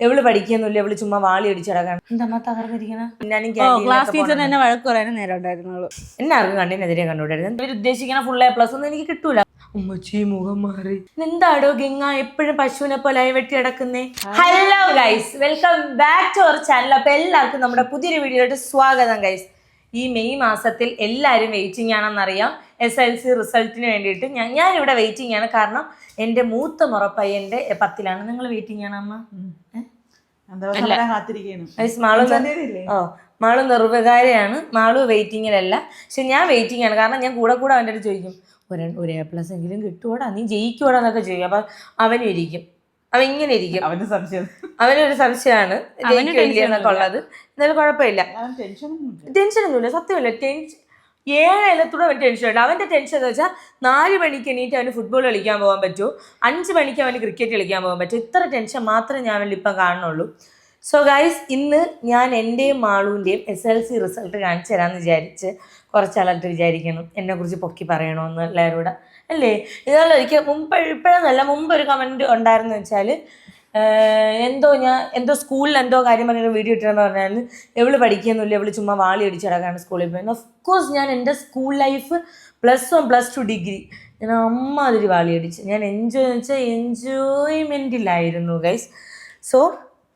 എവൾ പഠിക്കുന്നില്ല എവൾ ചുമ്മാ വാളി അടിച്ചിടക്കാണ് എന്താ തകർന്നിരിക്കണ? ക്ലാസ് ടീച്ചർ എന്നെ വഴക്ക് പറയാനും നേരം ഉണ്ടായിരുന്നുള്ളൂ. എന്നെ ആർക്കും കണ്ണിനെതിരെ കണ്ടുകൂടായിരുന്നു. ഇവർ ഉദ്ദേശിക്കുന്ന ഫുൾ എ പ്ലസ് ഒന്നും എനിക്ക് കിട്ടൂല. ഉമ്മച്ചി മുഖം മാറി. എന്താടോ ഗംഗ എപ്പോഴും പശുവിനെ പോലെ വെട്ടി കിടക്കുന്നേ hello guys welcome back to our channel അപ്പൊ എല്ലാവർക്കും നമ്മുടെ പുതിയൊരു വീഡിയോയിലോട്ട് സ്വാഗതം ഗൈസ് ഈ മെയ് മാസത്തിൽ എല്ലാവരും വെയിറ്റിംഗ് ആണെന്നറിയാം. എസ് എൽ സി റിസൾട്ടിന് വേണ്ടിയിട്ട് ഞാൻ ഞാനിവിടെ വെയിറ്റിംഗ് ആണ്. കാരണം എന്റെ മൂത്ത മുറപ്പയ്യന്റെ പത്തിലാണ്. നിങ്ങൾ വെയിറ്റിംഗ് ആണ് അമ്മ? മാളു? ഓ മാളു നിർവികാരിയാണ് മാളു വെയിറ്റിങ്ങിലല്ല പക്ഷെ ഞാൻ വെയിറ്റിംഗ് ആണ്. കാരണം ഞാൻ കൂടെ കൂടെ അവന്റെ അടുത്ത് ചോദിക്കും ഒരു ഒരു എ പ്ലസ് എങ്കിലും കിട്ടുവോടാ? നീ ജയിക്കുവോടാ? എന്നൊക്കെ ചോദിക്കും. അപ്പം അവനും ഇരിക്കും. അവൻ ഇങ്ങനെ ഇരിക്കും. അവന്റെ സംശയം. അവനൊരു സംശയമാണ്. ഉള്ളത് എന്നാലും കുഴപ്പമില്ല. ടെൻഷനൊന്നുമില്ല. സത്യമല്ല ടെൻഷൻ ഏഴ് അവൻ ടെൻഷൻ ഉണ്ട് അവന്റെ ടെൻഷൻ എന്ന് വെച്ചാൽ നാല് മണിക്ക് എണീറ്റ് അവന് ഫുട്ബോൾ കളിക്കാൻ പോകാൻ പറ്റൂ. അഞ്ച് മണിക്ക് അവന് ക്രിക്കറ്റ് കളിക്കാൻ പോകാൻ പറ്റും. ഇത്ര ടെൻഷൻ മാത്രമേ ഞാൻ അവനിൽ ഇപ്പം കാണുന്നുള്ളൂ. സോ ഗൈസ് ഇന്ന് ഞാൻ എന്റെയും മാളുവിന്റെയും എസ് എൽ സി റിസൾട്ട് കാണിച്ചു തരാമെന്ന് വിചാരിച്ച് കുറച്ചാളായിട്ട് വിചാരിക്കണം എന്നെക്കുറിച്ച് പൊക്കി പറയണമെന്ന് എല്ലാവരും കൂടെ അല്ലേ? ഇതല്ല എനിക്ക് മുമ്പ് ഇപ്പോഴെന്നല്ല മുമ്പ് ഒരു കമന്റ് ഉണ്ടായിരുന്നു വെച്ചാൽ എന്തോ ഞാൻ എന്തോ സ്കൂളിൽ എന്തോ കാര്യം പറഞ്ഞൊരു വീഡിയോ ഇട്ടെന്ന് പറഞ്ഞാൽ എവൾ പഠിക്കുന്നില്ല എവൾ ചുമ്മാ വാളി അടിച്ചിടക്കാണ് സ്കൂളിൽ പോയി. ഓഫ് കോഴ്സ് ഞാൻ എന്റെ school life plus one plus two degree ഞാൻ അമ്മാതിരി വാളി അടിച്ചു. ഞാൻ എൻജോയ് എന്ന് വെച്ചാൽ എൻജോയ്മെന്റിലായിരുന്നു ഗൈസ് സോ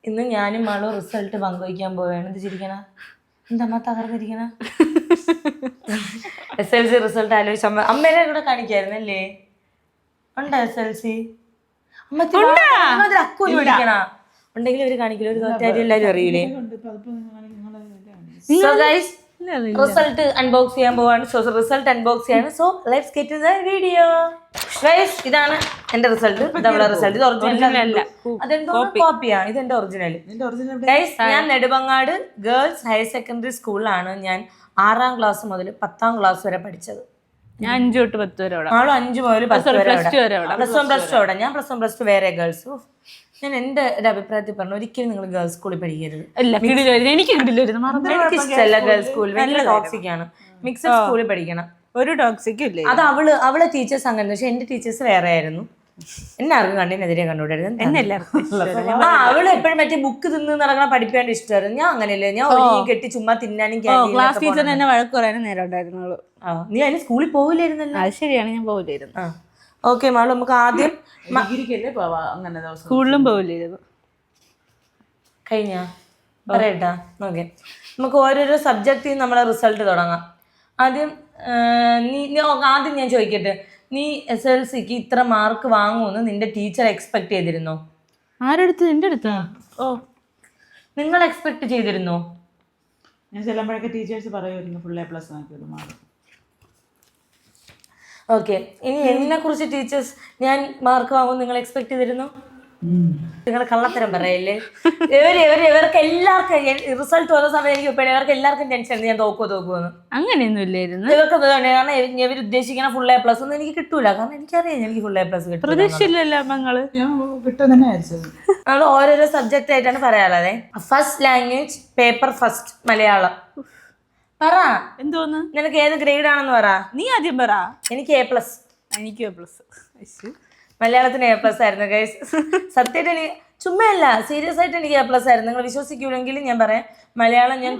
ഇന്ന് ഞാനും മാളും റിസൾട്ട് പങ്കുവയ്ക്കാൻ പോവുകയാണ്. എന്ത് ചിരിക്കണ? എന്താ തകർന്നിരിക്കണ? എസ് എൽ സി റിസൾട്ട് ആലോചിച്ച അമ്മ അമ്മേനെ കൂടെ കാണിക്കായിരുന്നല്ലേ ഉണ്ടോ എസ് എൽ സി ഉണ്ടെങ്കിൽ ഒരു കാണിക്കില്ല ഒരു തോറ്റാരി എല്ലാവരും അറിയില്ലേ റിസൾട്ട് അൺബോക്സ് ചെയ്യാൻ പോവാണ്. സോ റിസൾട്ട് അൺബോക്സ് ചെയ്യാണ്. So let's get the video guys ഇതാണ് എന്റെ റിസൾട്ട് ഡബിൾ റിസൾട്ട് ഇത് ഒറിജിനൽ അല്ല. അതെന്തോ കോപ്പിയാ ഇത് എന്റെ ഒറിജിനൽ ഗൈസ് ഞാൻ നെടുമങ്ങാട് ഗേൾസ് ഹയർ സെക്കൻഡറി സ്കൂളിലാണ് ഞാൻ ആറാം ക്ലാസ് മുതൽ പത്താം ക്ലാസ് വരെ പഠിച്ചത്. ഞാൻ അഞ്ചു തൊട്ട് പത്ത് വരെ ആളും അഞ്ച് മുതൽ പത്ത് വരെ പ്ലസ് വൺ പ്ലസ് ടു അവിടെ. ഞാൻ പ്ലസ് വൺ പ്ലസ് ടു വേറെ ഗേൾസ് ഞാൻ എന്റെ ഒരു അഭിപ്രായത്തിൽ പറഞ്ഞു ഒരിക്കലും നിങ്ങൾ ഗേൾസ് സ്കൂളിൽ പഠിക്കരുത്. എനിക്ക് എനിക്ക് ഇഷ്ടമല്ല ഗേൾസ് സ്കൂൾ ഭയങ്കര ടോക്സിക് ആണ്. മിക്സഡ് സ്കൂളിൽ പഠിക്കണം. ഒരു ടോക്സിക്കും ഇല്ല അത് അവൾ അവളെ ടീച്ചേഴ്സ് അങ്ങനെ പക്ഷെ എന്റെ ടീച്ചേഴ്സ് വേറെ ആയിരുന്നു. എന്നെ കണ്ടിനെതിരെ കണ്ണിനെതിരെ കണ്ടുകൂടായിരുന്നു. എന്നെ എല്ലാവർക്കും ആ അവൾ എപ്പോഴും മറ്റേ ബുക്ക് തിന്ന് നടക്കണ പഠിപ്പിക്കാണ്ട് ഇഷ്ടമായിരുന്നു. ഞാൻ അങ്ങനെയല്ലേ? ഞാൻ ഒരുങ്ങി കെട്ടി ചുമ്മാ തിന്നാനും ക്ലാസ് ടീച്ചർ ടീച്ചറിന് എന്നെ വഴക്ക് പറയാനും നേരം ഉണ്ടായിരുന്നുള്ളൂ നീ അതിന് സ്കൂളിൽ പോവില്ലായിരുന്നല്ലോ? അത് ശരിയാണ് ഞാൻ പോകില്ലായിരുന്നു ഓക്കെ മാളു നമുക്ക് ആദ്യം ഡിഗ്രിക്കല്ലേ പോവാ അങ്ങനെ ദിവസം സ്കൂളിലും പോകില്ലായിരുന്നു കഴിഞ്ഞ? പറയട്ടാ. ഓക്കെ നമുക്ക് ഓരോരോ സബ്ജക്റ്റിൽ നമ്മളെ റിസൾട്ട് തുടങ്ങാം. ആദ്യം നീ ആദ്യം ഞാൻ ചോദിക്കട്ടെ. നീ എസ് എൽ സിക്ക് ഇത്ര മാർക്ക് വാങ്ങുമെന്ന് നിന്റെ ടീച്ചർ എക്സ്പെക്ട് ചെയ്തിരുന്നോ? ആരെടുത്ത്? നിന്റെ അടുത്താ? ഓ. നിങ്ങൾ എക്സ്പെക്ട് ചെയ്തിരുന്നോ? ഞാൻ ചെല്ലുമ്പോഴൊക്കെ ടീച്ചേഴ്സ് പറയുമായിരുന്നു ഫുൾ എ പ്ലസ് ആക്കിയത് മാർക്ക് ഓക്കെ ഇനി എന്നെ കുറിച്ച് ടീച്ചേഴ്സ് ഞാൻ മാർക്ക് വാങ്ങും നിങ്ങൾ എക്സ്പെക്ട് ചെയ്തിരുന്നോ? നിങ്ങൾ കള്ളത്തരം പറയല്ലേ? ഇവർ ഇവർ ഇവർക്ക് എല്ലാവർക്കും റിസൾട്ട് വന്ന സമയം എനിക്ക് ഇവർക്ക് എല്ലാവർക്കും ടെൻഷൻ ഞാൻ തോക്കുമോ തോക്കുവെന്ന് അങ്ങനെയൊന്നും ഇല്ലായിരുന്നു. ഇവർക്ക് കാരണം ഇവർ ഉദ്ദേശിക്കുന്ന ഫുൾ എ പ്ലസ് ഒന്നും എനിക്ക് കിട്ടൂല. കാരണം എനിക്കറിയാം എനിക്ക് ഫുൾ എ പ്ലസ് കിട്ടും പ്രതീക്ഷയില്ലല്ലോ മങ്ങൾ നമ്മൾ ഓരോരോ സബ്ജക്റ്റ് ആയിട്ടാണ് പറയാനുള്ളത് first language paper first Malayalam. പറ. എന്തോന്ന്? നിനക്ക് ഏത് ഗ്രേഡ് ആണെന്ന് പറ. നീ ആദ്യം പറ. എനിക്ക് എ പ്ലസ് എനിക്ക് പ്ലസ് മലയാളത്തിന് എ പ്ലസ് ആയിരുന്നു ഗൈസ് സത്യമായിട്ട് എനിക്ക് ചുമ്മയല്ല സീരിയസ് ആയിട്ട് എനിക്ക് എ പ്ലസ് ആയിരുന്നു. നിങ്ങൾ വിശ്വസിക്കൂലെങ്കിലും ഞാൻ പറയാം മലയാളം ഞാൻ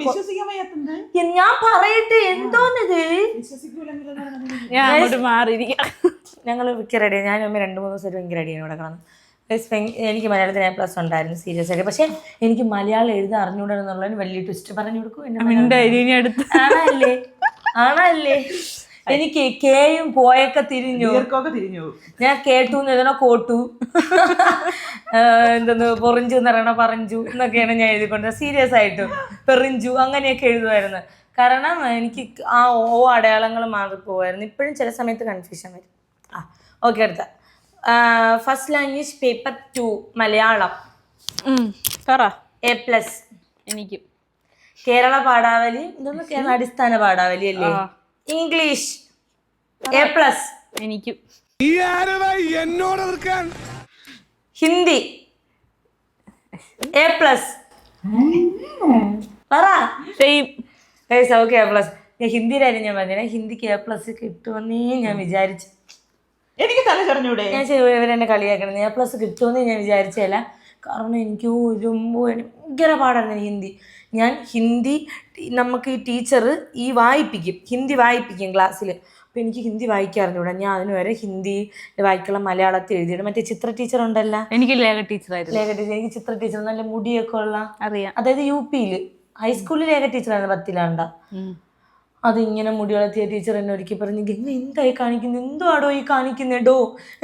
ഞാൻ പറയട്ടെ എന്തോന്നിത്? ഞാൻ മാറിയിരിക്കാം. ഞങ്ങൾ മിക്ക റെഡിയാണ് ഞാൻ അമ്മ രണ്ട് മൂന്ന് ദിവസം ഭയങ്കര റെഡിയാണ് ഇവിടെ കാണുന്നത് എനിക്ക് മലയാളത്തിന് എ പ്ലസ് ഉണ്ടായിരുന്നു സീരിയസ് ആയിട്ട്. പക്ഷെ എനിക്ക് മലയാളം എഴുതാൻ അറിഞ്ഞുകൂടാന്നുള്ളതിന് വലിയ ട്വിസ്റ്റ് പറഞ്ഞു കൊടുക്കും. ആണല്ലേ? ആണല്ലേ? എനിക്ക് കേയും പോയൊക്കെ തിരിഞ്ഞു. തിരിഞ്ഞു. പോകും ഞാൻ കേട്ടു എന്ന് എഴുതണ കോട്ടു. എന്തെന്ന് പൊറിഞ്ചു എന്ന് പറയണ പറഞ്ഞു എന്നൊക്കെയാണ് ഞാൻ എഴുതിക്കൊണ്ടത് സീരിയസ് ആയിട്ട്. പെറിഞ്ചു അങ്ങനെയൊക്കെ എഴുതുമായിരുന്നു. കാരണം എനിക്ക് ആ ഓ അടയാളങ്ങൾ മാറിപ്പോവായിരുന്നു. ഇപ്പോഴും ചില സമയത്ത് കൺഫ്യൂഷൻ വരും. ആ ഓക്കെ അടുത്ത. First language paper two Malayalam. പറ. എ പ്ലസ് എനിക്ക്. കേരള പാഠാവലി ഇതൊന്നും കേരള അടിസ്ഥാന പാഠാവലി അല്ലേ? ഇംഗ്ലീഷ്. എ പ്ലസ് എനിക്കും. ഹിന്ദി. എ പ്ലസ് പറ. സെയിം ഓക്കെ എ പ്ലസ് ഞാൻ ഹിന്ദിയിലായിരുന്നു ഞാൻ പറഞ്ഞത് ഹിന്ദിക്ക് എ പ്ലസ് കിട്ടുമെന്നേ ഞാൻ വിചാരിച്ചു. എനിക്ക് തല ചൊറിഞ്ഞൂടെ? ഞാൻ ഇവരെന്നെ കളിയാക്കണം. എ പ്ലസ് കിട്ടുമെന്ന് ഞാൻ വിചാരിച്ചല്ല കാരണം എനിക്ക് ഒരു ഭയങ്കര പാടായിരുന്നു ഹിന്ദി. ഞാൻ ഹിന്ദി നമുക്ക് ഈ ടീച്ചർ ഈ വായിപ്പിക്കും. ഹിന്ദി വായിപ്പിക്കും ക്ലാസ്സിൽ അപ്പോൾ എനിക്ക് ഹിന്ദി വായിക്കാറിഞ്ഞൂടാ. ഞാൻ അതിന് വരെ ഹിന്ദി വായിക്കുള്ള മലയാളത്തിൽ എഴുതിയിട്ട് മറ്റേ ചിത്ര ടീച്ചർ ഉണ്ടല്ലോ എനിക്ക് ലേഖ ടീച്ചറായിരുന്നു. ലേഖ ടീച്ചർ എനിക്ക് ചിത്ര ടീച്ചർ നല്ല മുടിയൊക്കെ ഉള്ള അറിയാം. അതായത് യു പിയിൽ ഹൈസ്കൂളിൽ ലേഖ ടീച്ചറായിരുന്നു പത്തിലാണ്ട. അതിങ്ങനെ മുടി വളർത്തിയ ടീച്ചർ എന്നെ ഒരുക്കി പറഞ്ഞു ഗംഗ എന്തായി കാണിക്കുന്നത് എന്തുവാടോ ഈ കാണിക്കുന്നേടോ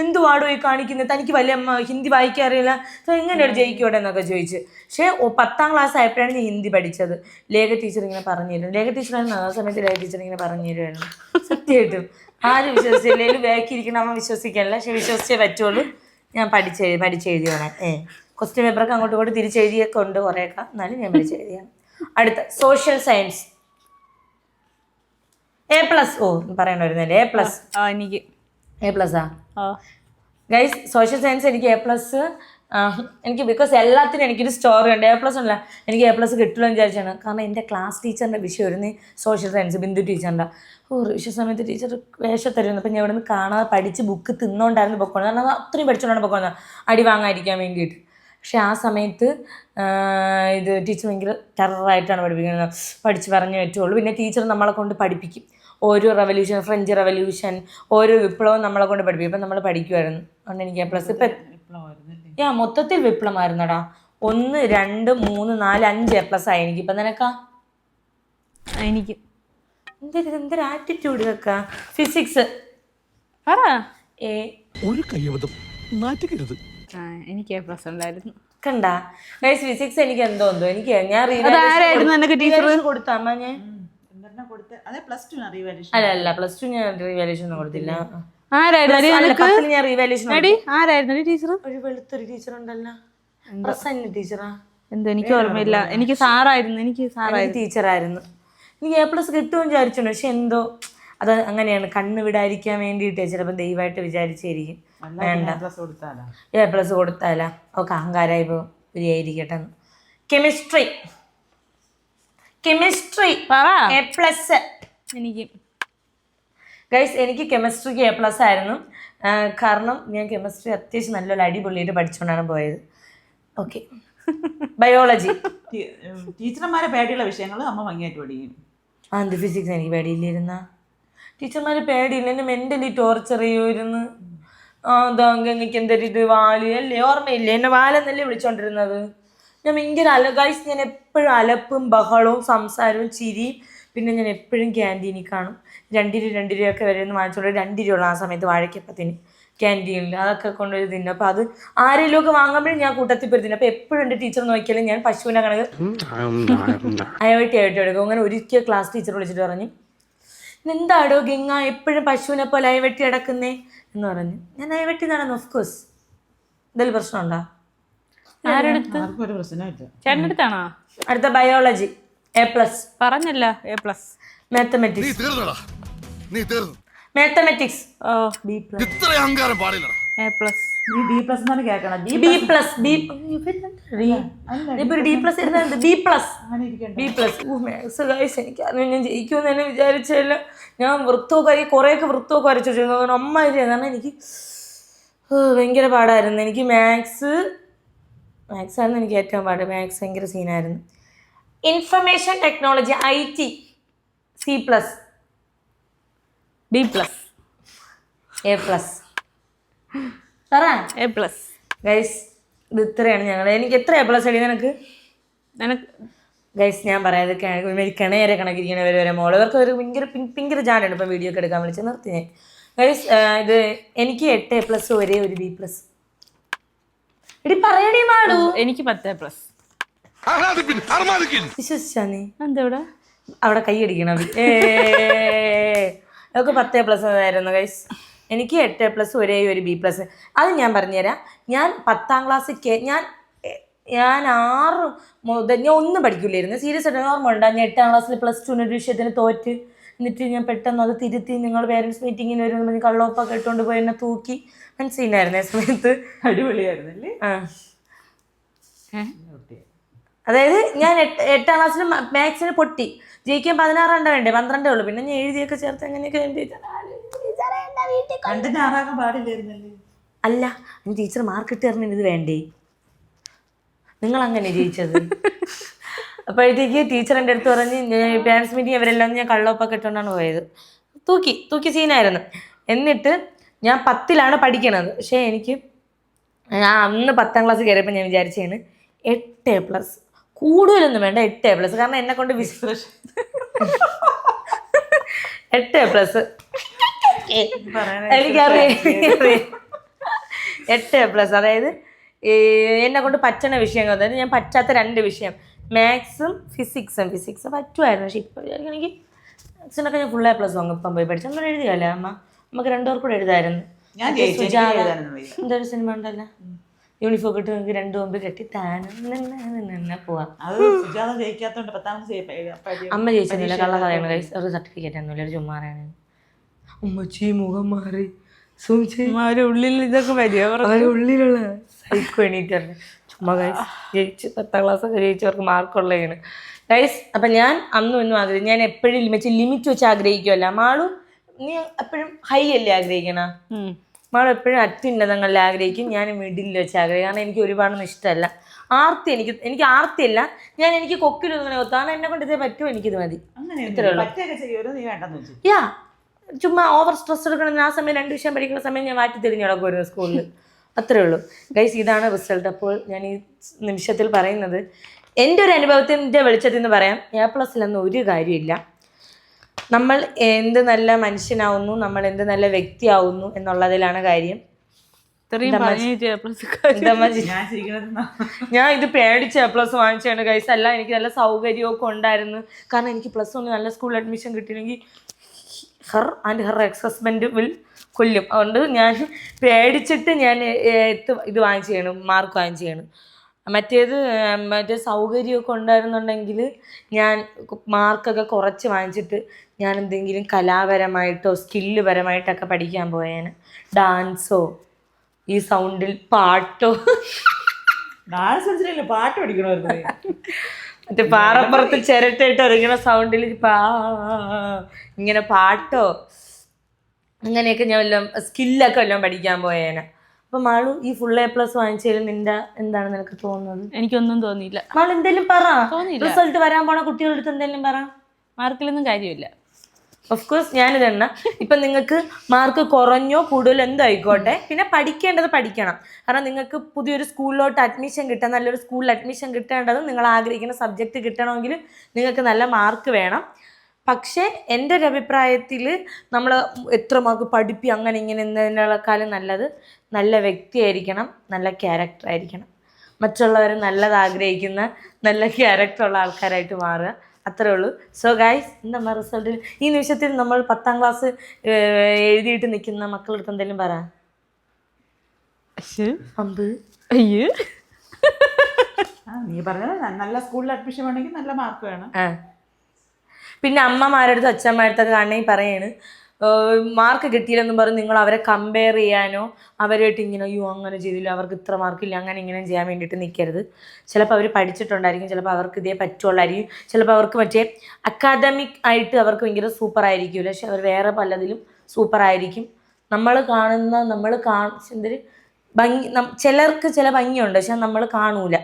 എന്തുവാടോ ഈ കാണിക്കുന്നത് തനിക്ക് വലിയ ഹിന്ദി വായിക്കാറിയില്ല എങ്ങനെയാണ് ജയിക്കോടെ എന്നൊക്കെ ചോദിച്ച്. പക്ഷേ പത്താം ക്ലാസ് ആയപ്പോഴാണ് ഞാൻ ഹിന്ദി പഠിച്ചത്. ലേഖ ടീച്ചർ ഇങ്ങനെ പറഞ്ഞു തരും. ലേഖ ടീച്ചറായിരുന്നു ആ സമയത്ത് ലേഖ ടീച്ചർ ഇങ്ങനെ പറഞ്ഞു തരുമായിരുന്നു. സത്യമായിട്ടും. ആരും വിശ്വസിച്ചില്ലെങ്കിലും ബാക്കിയിരിക്കണം അമ്മ വിശ്വസിക്കാനല്ല പക്ഷെ വിശ്വസിച്ചേ പറ്റുള്ളൂ. ഞാൻ പഠിച്ചെഴുതി പഠിച്ചെഴുതിയാണ് ഏ ക്വസ്റ്റ്യൻ പേപ്പറൊക്കെ അങ്ങോട്ടും ഇങ്ങോട്ടും തിരിച്ചെഴുതിയൊക്കെ ഉണ്ട് കുറേയൊക്കെ. എന്നാലും ഞാൻ പഠിച്ചെഴുതിയാണ് അടുത്ത സോഷ്യൽ സയൻസ് എ പ്ലസ് ഓ പറയണമായിരുന്നല്ലേ എ പ്ലസ് എനിക്ക്. എ പ്ലസ് ആ? ഗൈസ് സോഷ്യൽ സയൻസ് എനിക്ക് എ പ്ലസ് എനിക്ക് ബിക്കോസ് എല്ലാത്തിനും എനിക്കൊരു സ്റ്റോറി ഉണ്ട്. എ പ്ലസ് ഉണ്ടല്ല എനിക്ക് എ പ്ലസ് കിട്ടില്ല വിചാരിച്ചാണ്. കാരണം എന്റെ ക്ലാസ് ടീച്ചറിന്റെ വിഷയമായിരുന്നു സോഷ്യൽ സയൻസ് ബിന്ദു ടീച്ചറിന്റെ ഓ റിവിഷൻ സമയത്ത് ടീച്ചർ വേഷം തരുന്നു അപ്പം ഞാൻ ഇവിടെ നിന്ന് കാണാതെ പഠിച്ച് ബുക്ക് തിന്നുകൊണ്ടായിരുന്നു പൊക്കോണ്ട്. കാരണം അത് അത്രയും പഠിച്ചുകൊണ്ടാണ് പൊക്കോണത് അടി വാങ്ങാതിരിക്കാൻ വേണ്ടിയിട്ട്. പക്ഷെ ആ സമയത്ത് ഇത് ടീച്ചർ ഭയങ്കര ടെററായിട്ടാണ് പഠിപ്പിക്കുന്നത്. പഠിച്ച് പറഞ്ഞേ പറ്റുള്ളൂ. പിന്നെ ടീച്ചർ നമ്മളെ കൊണ്ട് പഠിപ്പിക്കും. ഓരോ റവല്യൂഷൻ ഫ്രഞ്ച് റവല്യൂഷൻ ഓരോ വിപ്ലവം നമ്മളെ കൊണ്ട് പഠിപ്പിക്കും. ഇപ്പം നമ്മൾ പഠിക്കുമായിരുന്നു അതുകൊണ്ട് എനിക്ക് എ പ്ലസ് ഇപ്പം യാ മൊത്തത്തിൽ വിപ്ലവമായിരുന്നടാ. ഒന്ന് രണ്ട് മൂന്ന് നാല് അഞ്ച് എ പ്ലസ് ആയി എനിക്ക്. ഇപ്പം നിനക്കാ? എനിക്ക്. എന്തൊരു എന്തൊരു ആറ്റിറ്റ്യൂഡ് വെക്കാ ഫിസിക്സ് പറ. ഏ ഒരു കയ്യബദ്ധം. നാറ്റുകരുത് എനിക്ക് എ പ്ലസ് ഉണ്ടായിരുന്നു. കണ്ട? ഗൈസ് ഫിസിക്സ് എനിക്ക് എന്തോ എന്തോ. എനിക്ക് ഞാൻ അതാരായിരുന്നു എന്നൊക്കെ ടീച്ചർ കൊടുത്ത അമ്മ ഞാൻ? അല്ല അല്ല പ്ലസ് ടു ഞാൻ റീവാലുവേഷൻ ഒന്നും കൊടുത്തില്ല. ആരായിരുന്നു ഞാൻ റീവാലുവേഷൻ ആരായിരുന്നു ടീച്ചർ ഒരു വെളുത്തൊരു ടീച്ചർ ഉണ്ടല്ലോ. പ്രസന്ന ടീച്ചറാ എന്തോ എനിക്ക് ഓർമ്മയില്ല. എനിക്ക് സാറായിരുന്നു എനിക്ക് സാറായിരുന്നു. ടീച്ചറായിരുന്നു എനിക്ക് എ പ്ലസ് കിട്ടുമെന്ന് വിചാരിച്ചിട്ടുണ്ട്? പക്ഷെ എന്തോ അത് അങ്ങനെയാണ്. കണ്ണ് വിടാതിരിക്കാൻ വേണ്ടിയിട്ട് ചിലപ്പോൾ ദൈവമായിട്ട് വിചാരിച്ചായിരിക്കും വേണ്ട. പ്ലസ് കൊടുത്താലാ? എ പ്ലസ് കൊടുത്താലാ? ഓക്കെ അഹങ്കാരമായി പോകും വിചാരിക്കട്ടെ കെമിസ്ട്രി കെമിസ്ട്രി എ പ്ലസ് എനിക്ക്. ഗൈസ് എനിക്ക് കെമിസ്ട്രിക്ക് എ പ്ലസ് ആയിരുന്നു. കാരണം ഞാൻ കെമിസ്ട്രി അത്യാവശ്യം നല്ലൊരു അടിപൊളിയായിട്ട് പഠിച്ചുകൊണ്ടാണ് പോയത്. ഓക്കെ ബയോളജി ടീച്ചർമാരെ പേടിയുള്ള വിഷയങ്ങൾ അമ്മ ഭംഗിയായിട്ട് പഠിക്കും. ആ എന്ത് ഫിസിക്സ് എനിക്ക് പേടിയില്ലായിരുന്ന? ടീച്ചർമാർ പേടിയില്ല എന്നെ മെന്റലി ടോർച്ചർ ചെയ്യുമായിരുന്നു. ആ എന്തരിത് വാൽ? അല്ലേ? ഓർമ്മയില്ലേ? എന്നെ വാലെന്നല്ലേ വിളിച്ചോണ്ടിരുന്നത്? ഞാൻ ഭയങ്കര അല ഗൈസ് ഞാൻ എപ്പോഴും അലപ്പും ബഹളവും സംസാരവും ചിരിയും പിന്നെ ഞാൻ എപ്പോഴും ക്യാന്റീനിൽ കാണും. രണ്ടിരി രൂപ രണ്ട് രൂപയൊക്കെ വരെ ഒന്ന് വാങ്ങിച്ചോണ്ട് രണ്ട് രൂപ ഉള്ള ആ സമയത്ത് വാഴക്കപ്പത്തിന് ക്യാന്റീനിൽ അതൊക്കെ കൊണ്ടുപോയി തിന്നും. അപ്പോൾ അത് ആരെങ്കിലും ഒക്കെ വാങ്ങുമ്പോഴും ഞാൻ കൂട്ടത്തിൽ പോയി തിന്നും. അപ്പോൾ എപ്പോഴും എന്റെ ടീച്ചർ നോക്കിയാലും ഞാൻ പശുവിനെ കണക്ക് അയവട്ടി അയവട്ടി എടുക്കും. അങ്ങനെ ഒരിക്കൽ ക്ലാസ് ടീച്ചർ വിളിച്ചിട്ട് പറഞ്ഞു എന്താടോ ഗംഗ എപ്പോഴും പശുവിനെ പോലെ അയവെട്ടി അടക്കുന്നേ എന്ന് പറഞ്ഞു. ഞാൻ അയവെട്ടി നടന്നു ഓഫ് കോഴ്സ് എന്തെങ്കിലും പ്രശ്നമുണ്ടോ ആരെടുത്ത് ചേട്ടന്റെ അടുത്താണോ? അടുത്ത ബയോളജി എ പ്ലസ് പറഞ്ഞല്ല എ പ്ലസ് നീ mathematics mathematics oh. B plus A plus B plus എന്നാണ് കേൾക്കണം ബി ബി പ്ലസ് ബി ഇപ്പൊ ഒരു ഡി പ്ലസ് ഇരുന്നത് B plus B plus maths guys എനിക്ക് അത് ഞാൻ ജയിക്കുമെന്ന് തന്നെ വിചാരിച്ചില്ല ഞാൻ വൃത്തമൊക്കെ ഈ കുറേയൊക്കെ വൃത്തമൊക്കെ വരച്ചു വെച്ചിരുന്നു. അമ്മാതിരി കാരണം എനിക്ക് ഭയങ്കര പാടായിരുന്നു. എനിക്ക് മാത്സ് മാത്സ് ആയിരുന്നു എനിക്ക് ഏറ്റവും പാട്. മാത്സ് ഭയങ്കര സീനായിരുന്നു information technology I T C plus B plus A plus പറ എ പ്ലസ്. ഗൈസ് ഇത് ഇത്രയാണ് ഞങ്ങൾ എനിക്ക് എത്ര എ പ്ലസ് അടി നിനക്ക്? നിനക്ക് ഗൈസ് ഞാൻ പറയാതെ കിണയരെ കണക്കിരിക്കണ വരെ വരെ മോൾ. ഇവർക്ക് ഒരു ഭയങ്കര ഭയങ്കര ജാനാണ് ഇപ്പം വീഡിയോ ഒക്കെ എടുക്കാൻ വിളിച്ച് നിർത്തി ഞാൻ. ഗൈസ് ഇത് എനിക്ക് എട്ട് എ പ്ലസ് ഒരേ ഒരു ബി പ്ലസ്. എടി പറയണേ മാളു എനിക്ക് പത്ത് എ പ്ലസ്. വിശ്വസിച്ചാ നീ? എന്താ അവിടെ കൈ അടിക്കണം. ഏ ഒക്കെ പത്ത് എ പ്ലസ് ആയിരുന്നു ഗൈസ്. എനിക്ക് എട്ട് എ പ്ലസ് ഒരേ ഒരു ബി പ്ലസ് അത് ഞാൻ പറഞ്ഞുതരാം. ഞാൻ പത്താം ക്ലാസ് കെ ഞാൻ ഞാൻ ആറ് മുതൽ ഞാൻ ഒന്നും പഠിക്കില്ലായിരുന്നു. സീരിയസ് ആയിട്ട് ഓർമ്മ ഉണ്ടാകും ഞാൻ എട്ടാം ക്ലാസ്സിൽ പ്ലസ് ടുവിന് ഒരു വിഷയത്തിന് തോറ്റ്. എന്നിട്ട് ഞാൻ പെട്ടെന്ന് അത് തിരുത്തി നിങ്ങൾ പേരൻസ് മീറ്റിങ്ങിന് വരുമ്പോൾ പറഞ്ഞ് കള്ളോപ്പൊക്കെ ഇട്ടുകൊണ്ട് പോയി എന്നെ തൂക്കി. മനസ്സിലായിരുന്നു ആ സമയത്ത്. അടിപൊളിയായിരുന്നല്ലേ? ആ. അതായത് ഞാൻ എട്ട് എട്ടാം ക്ലാസ്സിൽ മാത്സിന് പൊട്ടി. ജയിക്കാൻ പതിനാറാണ്ട വേണ്ടേ പന്ത്രണ്ടേ ഉള്ളൂ. പിന്നെ ഞാൻ എഴുതിയൊക്കെ ചേർത്ത് അങ്ങനെയൊക്കെ ഞാൻ പാടില്ലായിരുന്നല്ലേ? അല്ല ടീച്ചർ മാർക്ക് ഇട്ട് തരണം ഇത് വേണ്ടേ? നിങ്ങൾ അങ്ങനെ ജയിച്ചത്? അപ്പോഴത്തേക്ക് ടീച്ചർ എന്റെ അടുത്ത് പറഞ്ഞ് പാരൻസ് മീറ്റിംഗ് അവരെല്ലാം ഞാൻ കള്ളോപ്പൊക്കെ ഇട്ടുകൊണ്ടാണ് പോയത്. തൂക്കി തൂക്കി സീനായിരുന്നു എന്നിട്ട് ഞാൻ പത്തിലാണ് പഠിക്കണത്. പക്ഷേ എനിക്ക് ഞാൻ അന്ന് പത്താം ക്ലാസ് കയറിയപ്പോൾ ഞാൻ വിചാരിച്ചതാണ് എട്ട് എ പ്ലസ് കൂടുതലൊന്നും വേണ്ട എട്ട് എ പ്ലസ് കാരണം എന്നെ കൊണ്ട് വിശ്വ എട്ട് എ പ്ലസ് എനിക്കറിയാം. എട്ട് പ്ലസ് അതായത് എന്നെ കൊണ്ട് പറ്റണ വിഷയങ്ങൾ. അതായത് ഞാൻ പറ്റാത്ത രണ്ട് വിഷയം. മാത്സും ഫിസിക്സും. ഫിസിക്സ് പറ്റുമായിരുന്നു. പക്ഷെ ഇപ്പോൾ എനിക്ക് മാത്സിനൊക്കെ ഞാൻ ഫുൾ എ പ്ലസ് വാങ്ങും. ഇപ്പം പോയി പഠിച്ചു നമ്മൾ എഴുതിയല്ലേ അമ്മ? നമുക്ക് രണ്ടുപേർ കൂടെ എഴുതായിരുന്നു. എന്തൊരു സിനിമ ഉണ്ടല്ലോ? യൂണിഫോം ഇട്ട് നമുക്ക് രണ്ടു മുമ്പ് കെട്ടി താനെ പോവാം. അമ്മ ജയിച്ചില്ല കള്ള കളയാണ്. ഒരു സർട്ടിഫിക്കറ്റ് ഒന്നുമില്ല. ഒരു ചുമ്മാറാണ് ഉമ്മച്ചി മുഖം മാറി. സൂചി അവരുടെ ഉള്ളിൽ ഇതൊക്കെ വരിക ഉള്ളിലുള്ള സൈക്കോ എണീറ്ററിന് ചുമ്മാ ഗൈസ് ജയിച്ച് പത്താം ക്ലാസ് ഒക്കെ ജയിച്ചവർക്ക് മാർക്കുള്ളതാണ് ഗൈസ് അപ്പം ഞാൻ അന്നും ഇന്നും ആഗ്രഹിക്കും ഞാൻ എപ്പോഴും ലിമിറ്റ് ലിമിറ്റ് വെച്ച് ആഗ്രഹിക്കുമല്ല മാളും നീ എപ്പോഴും ഹൈ അല്ലേ ആഗ്രഹിക്കണ? മാളും എപ്പോഴും അത്യുന്നതങ്ങളിൽ ആഗ്രഹിക്കും. ഞാൻ മിഡിൽ വെച്ച് ആഗ്രഹിക്കും. കാരണം എനിക്ക് ഒരുപാടൊന്നും ഇഷ്ടമല്ല. ആർത്തി എനിക്ക് എനിക്ക് ആർത്തിയല്ല ഞാൻ എനിക്ക് കൊക്കിലൊന്നും കൊത്താണ് എന്നെ കൊണ്ട് ഇതേ പറ്റുമോ എനിക്കിത് മതി. ഇത്രയുള്ളൂ യാ ചുമ്മാ ഓവർ സ്ട്രെസ് എടുക്കണം ആ സമയം രണ്ട് വിഷയം പഠിക്കുന്ന സമയം ഞാൻ മാറ്റി തിരിഞ്ഞ് നടക്കുമായിരുന്നു സ്കൂളിൽ അത്രേ ഉള്ളൂ. ഗൈസ് ഇതാണ് റിസൾട്ട് അപ്പോൾ ഞാൻ ഈ നിമിഷത്തിൽ പറയുന്നത് എന്റെ ഒരു അനുഭവത്തിന്റെ വെളിച്ചത്തിൽ നിന്ന് പറയാം. എ പ്ലസ്സിലൊന്നും ഒരു കാര്യമില്ല. നമ്മൾ എന്ത് നല്ല മനുഷ്യനാവുന്നു നമ്മൾ എന്ത് നല്ല വ്യക്തിയാവുന്നു എന്നുള്ളതിലാണ് കാര്യം. ഇത്രയും പറഞ്ഞ് പ്ലസ് ഞാൻ ഇത് പേടിച്ച് എ പ്ലസ് വാങ്ങിച്ചാണ് ഗൈസ് അല്ല എനിക്ക് നല്ല സൗകര്യമൊക്കെ ഉണ്ടായിരുന്നു. കാരണം എനിക്ക് പ്ലസ് വൺ നല്ല സ്കൂൾ അഡ്മിഷൻ കിട്ടിയില്ലെങ്കിൽ her and her ex husband will കൊല്ലും. അതുകൊണ്ട് ഞാൻ പേടിച്ചിട്ട് ഞാൻ എത്ത് ഇത് വാങ്ങിച്ചു ചെയ്യണം മാർക്ക് ചെയ്യണം. മറ്റേത് മറ്റേ സൗകര്യമൊക്കെ ഉണ്ടായിരുന്നുണ്ടെങ്കിൽ ഞാൻ മാർക്കൊക്കെ കുറച്ച് വാങ്ങിച്ചിട്ട് ഞാൻ എന്തെങ്കിലും കലാപരമായിട്ടോ സ്കില്ല് പരമായിട്ടൊക്കെ പഠിക്കാൻ പോയേനെ. ഡാൻസോ ഈ സൗണ്ടിൽ പാട്ടോ. ഡാൻസ് കളിച്ചിട്ടില്ല പാട്ട് പഠിക്കണമായിരുന്നു. മറ്റേ പാറപ്പുറത്ത് ചിരട്ടയിട്ട് ഇറങ്ങുന്ന സൗണ്ടിൽ പാ ഇങ്ങനെ പാട്ടോ? അങ്ങനെയൊക്കെ ഞാൻ വല്ലതും സ്കില്ലൊക്കെ വല്ലതും പഠിക്കാൻ പോയേനെ. അപ്പൊ മാളു ഈ ഫുൾ എ പ്ലസ് വാങ്ങിച്ചതിൽ നിന്റെ എന്താണ് നിനക്ക് തോന്നുന്നത്? എനിക്കൊന്നും തോന്നിയില്ല. മാളു എന്തെങ്കിലും പറ. റിസൾട്ട് വരാൻ പോണ കുട്ടികളുടെ അടുത്ത് എന്തെങ്കിലും പറ. മാർക്കിലൊന്നും കാര്യമില്ല. ഓഫ് കോഴ്സ് ഞാനിത് തന്നെ ഇപ്പം നിങ്ങൾക്ക് മാർക്ക് കുറഞ്ഞോ കൂടുതലോ എന്തോ ആയിക്കോട്ടെ പിന്നെ പഠിക്കേണ്ടത് പഠിക്കണം. കാരണം നിങ്ങൾക്ക് പുതിയൊരു സ്കൂളിലോട്ട് അഡ്മിഷൻ കിട്ടാൻ നല്ലൊരു സ്കൂളിൽ അഡ്മിഷൻ കിട്ടേണ്ടത് നിങ്ങൾ ആഗ്രഹിക്കുന്ന സബ്ജക്റ്റ് കിട്ടണമെങ്കിൽ നിങ്ങൾക്ക് നല്ല മാർക്ക് വേണം. പക്ഷേ എന്റെ ഒരു അഭിപ്രായത്തിൽ നമ്മൾ എത്ര മാർക്ക് പഠിപ്പി അങ്ങനെ ഇങ്ങനെ എന്നതിനേക്കാളും നല്ലത് നല്ല വ്യക്തിയായിരിക്കണം നല്ല ക്യാരക്ടർ ആയിരിക്കണം. മറ്റുള്ളവർ നല്ലത് ആഗ്രഹിക്കുന്ന നല്ല ക്യാരക്ടറുള്ള ആൾക്കാരായിട്ട് മാറുക. അത്രേ ഉള്ളൂ. സോ ഗായ്സ് എന്താ റിസൾട്ട് ഈ നിമിഷത്തിൽ നമ്മൾ പത്താം ക്ലാസ് എഴുതിയിട്ട് നിൽക്കുന്ന മക്കളുടെ അടുത്ത് എന്തെങ്കിലും പറ. അമ്പ്. അയ്യോ. ആ, നീ പറഞ്ഞത് നല്ല സ്കൂളിൽ അഡ്മിഷൻ വേണമെങ്കിൽ നല്ല മാർക്ക് വേണം. പിന്നെ അമ്മമാരുടെ അച്ഛന്മാരടുത്തൊക്കെ കാണണമെങ്കിൽ പറയാണ്. മാർക്ക് കിട്ടിയില്ലെന്നും പറഞ്ഞ് നിങ്ങൾ അവരെ കമ്പയർ ചെയ്യാനോ അവരായിട്ട് ഇങ്ങനെ അയ്യോ അങ്ങനെ ചെയ്തില്ല അവർക്ക് ഇത്ര മാർക്കില്ല അങ്ങനെ ഇങ്ങനെ ചെയ്യാൻ വേണ്ടിയിട്ട് നിൽക്കരുത് ചിലപ്പോൾ അവർ പഠിച്ചിട്ടുണ്ടായിരിക്കും ചിലപ്പോൾ അവർക്ക് ഇതേ പറ്റുള്ളായിരിക്കും ചിലപ്പോൾ അവർക്ക് മറ്റേ അക്കാദമിക് ആയിട്ട് അവർക്ക് ഭയങ്കര സൂപ്പർ ആയിരിക്കില്ല പക്ഷെ അവർ വേറെ പലതിലും സൂപ്പർ ആയിരിക്കും. നമ്മൾ കാണുന്ന നമ്മൾ കാ ഭംഗി ചിലർക്ക് ചില ഭംഗിയുണ്ട് പക്ഷെ നമ്മൾ കാണൂല.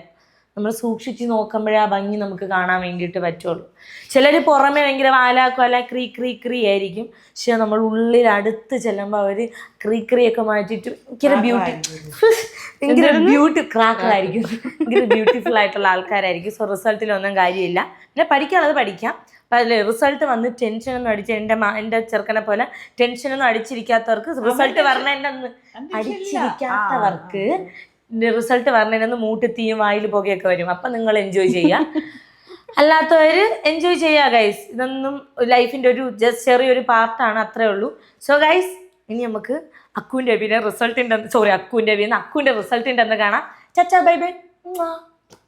നമ്മൾ സൂക്ഷിച്ച് നോക്കുമ്പോഴേ ആ ഭംഗി നമുക്ക് കാണാൻ വേണ്ടിയിട്ട് പറ്റുള്ളൂ. ചിലർ പുറമെ ഭയങ്കര വാലാക്കോല ക്രീ ക്രീ ക്രീ ആയിരിക്കും. പക്ഷെ നമ്മൾ ഉള്ളിൽ അടുത്ത് ചെല്ലുമ്പോൾ അവർ ക്രീ ക്രീ ഒക്കെ മാറ്റിയിട്ട് ഭയങ്കര ബ്യൂട്ടി ഭയങ്കര ബ്യൂട്ടി ക്രാക്കറായിരിക്കും ഭയങ്കര ബ്യൂട്ടിഫുൾ ആയിട്ടുള്ള ആൾക്കാരായിരിക്കും. സോ റിസൾട്ടിലൊന്നും കാര്യമില്ല. പിന്നെ പഠിക്കാനുള്ളത് പഠിക്കാം. അതിൽ റിസൾട്ട് വന്ന് ടെൻഷനൊന്നും അടിച്ച് എന്റെ മാ എന്റെ ചെറുക്കനെ പോലെ ടെൻഷനൊന്നും അടിച്ചിരിക്കാത്തവർക്ക് റിസൾട്ട് വരണ അന്ന് അടിച്ചിരിക്കാത്തവർക്ക് റിസൾട്ട് വരണേനൊന്ന് മൂട്ടിത്തീയും വായിൽ പുകയൊക്കെ വരും. അപ്പം നിങ്ങൾ എൻജോയ് ചെയ്യാം. അല്ലാത്തവർ എൻജോയ് ചെയ്യുക ഗൈസ് ഇതൊന്നും ലൈഫിന്റെ ഒരു ജസ്റ്റ് ചെറിയൊരു പാർട്ടാണ് അത്രേ ഉള്ളൂ. സോ ഗൈസ് ഇനി നമുക്ക് അക്കുവിന്റെ റിസൾട്ട് റിസൾട്ടിന്റെ സോറി അക്കുവിന്റെ പിന്നെ അക്കുവിന്റെ റിസൾട്ടിന്റെ എന്ന് കാണാം. ചച്ചാ ബൈ ബൈ